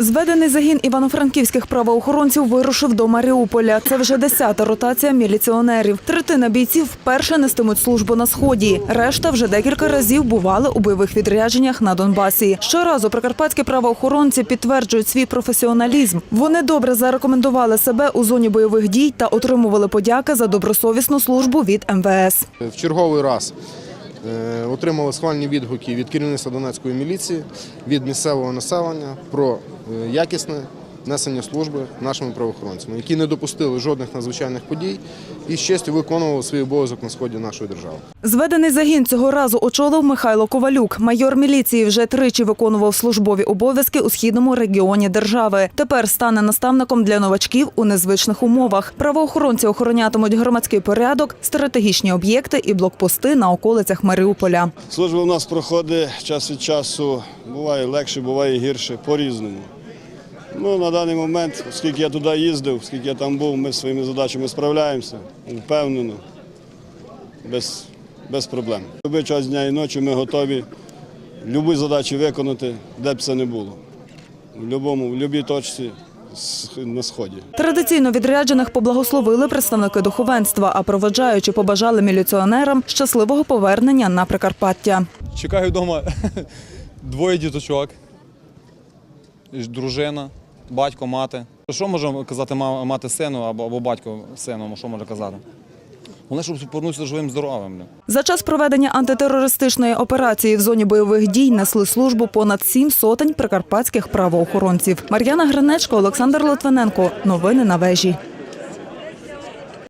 Зведений загін івано-франківських правоохоронців вирушив до Маріуполя. Це вже десята ротація міліціонерів. Третина бійців вперше нестимуть службу на сході. Решта вже декілька разів бували у бойових відрядженнях на Донбасі. Щоразу прикарпатські правоохоронці підтверджують свій професіоналізм. Вони добре зарекомендували себе у зоні бойових дій та отримували подяки за добросовісну службу від МВС. В черговий раз е, отримали схвальні відгуки від керівництва Донецької міліції, від місцевого населення про якісне несення служби нашими правоохоронцями, які не допустили жодних надзвичайних подій і з честю виконували свій обов'язок на сході нашої держави. Зведений загін цього разу очолив Михайло Ковалюк. Майор міліції вже тричі виконував службові обов'язки у східному регіоні держави. Тепер стане наставником для новачків у незвичних умовах. Правоохоронці охоронятимуть громадський порядок, стратегічні об'єкти і блокпости на околицях Маріуполя. Служба у нас проходить час від часу, буває легше, буває гірше, по-різному. Ну, на даний момент, оскільки я туди їздив, оскільки я там був, ми з своїми задачами справляємося, впевнено, без, без проблем. Любий час дня і ночі ми готові любі задачі виконати, де б це не було. В будь-якому, в будь-якій точці на сході. Традиційно відряджених поблагословили представники духовенства, а проведжаючи побажали міліціонерам щасливого повернення на Прикарпаття. Чекаю вдома двоє діточок, дружина, батько, мати. Що може казати мати сину або, або батько сину, що може казати? Вони щоб повернутися живим здоровим. За час проведення антитерористичної операції в зоні бойових дій несли службу понад сім сотень прикарпатських правоохоронців. Мар'яна Гринечко, Олександр Литвиненко. Новини на вежі.